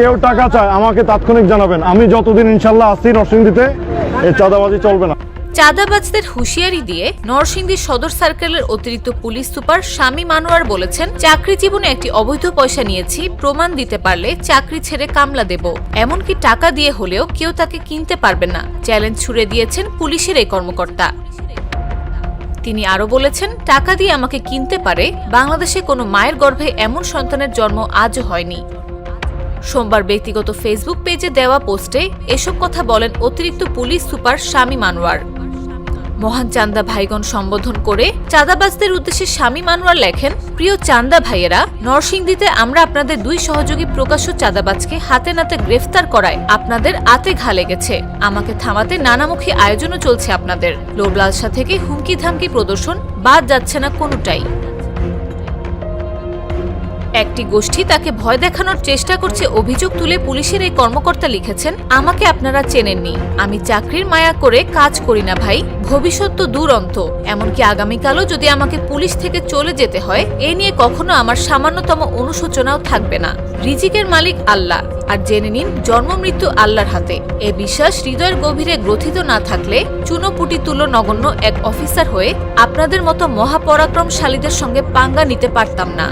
কেউ টাকা চায়, আমাকে তাৎক্ষণিক জানাবেন। আমি যতদিন ইনশাল্লাহ আসছি নরসিংদীতে, এই চাঁদাবাজি চলবে না। চাঁদাবাজদের হুঁশিয়ারি দিয়ে নরসিংদী সদর সার্কেলের অতিরিক্ত পুলিশ সুপার স্বামী মানোয়ার বলেছেন, চাকরি জীবনে একটি অবৈধ পয়সা নিয়েছি, প্রমাণ দিতে পারলে চাকরি ছেড়ে কামলা দেব। এমনকি টাকা দিয়ে হলেও কেউ তাকে কিনতে পারবে না। চ্যালেঞ্জ ছুড়ে দিয়েছেন পুলিশের এই কর্মকর্তা। তিনি আরও বলেছেন, টাকা দিয়ে আমাকে কিনতে পারে, বাংলাদেশে কোনো মায়ের গর্ভে এমন সন্তানের জন্ম আজও হয়নি। সোমবার ব্যক্তিগত ফেসবুক পেজে দেওয়া পোস্টে এসব কথা বলেন অতিরিক্ত পুলিশ সুপার স্বামী মানওয়ার মহান চান্দা ভাইগণ সম্বোধন করে চাঁদাবাজদের উদ্দেশ্যে স্বামী মানওয়ার লেখেন, প্রিয় চান্দা ভাইয়েরা, নরসিংদীতে আমরা আপনাদের দুই সহযোগী প্রকাশ্য চাঁদাবাজকে হাতে নাতে গ্রেফতার করায় আপনাদের আতে ঘা লেগেছে। আমাকে থামাতে নানামুখী আয়োজনও চলছে আপনাদের। লোবলালসা থেকে হুমকি ধামকি প্রদর্শন বাদ যাচ্ছে না কোনোটাই। একটি গোষ্ঠী তাকে ভয় দেখানোর চেষ্টা করছে অভিযোগ তুলে পুলিশের এই কর্মকর্তা লিখেছেন, আমাকে আপনারা চেনেননি। আমি চাকরির মায়া করে কাজ করি না ভাই। ভবিষ্যৎ তো দুরন্ত। এমনকি আগামীকালও যদি আমাকে পুলিশ থেকে চলে যেতে হয়, এ নিয়ে কখনো আমার সামান্যতম অনুশোচনাও থাকবে না। রিজিকের মালিক আল্লাহ। আর জেনে নিন, জন্ম মৃত্যু আল্লাহর হাতে। এ বিশ্বাস হৃদয়ের গভীরে গ্রথিত না থাকলে চুনোপুটি তুলো নগণ্য এক অফিসার হয়ে আপনাদের মতো মহাপরাক্রমশালীদের সঙ্গে পাঙ্গা নিতে পারতাম না।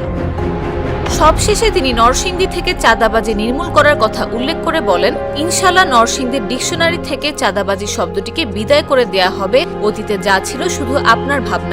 সবশেষে তিনি নরসিংদী থেকে চাঁদাবাজি নির্মূল করার কথা উল্লেখ করে বলেন ইনশাল্লাহ নরসিংদীর ডিকশনারি থেকে চাঁদাবাজি শব্দটিকে বিদায় করে দেয়া হবে। অতীতে যা ছিল শুধু আপনার ভাবনা।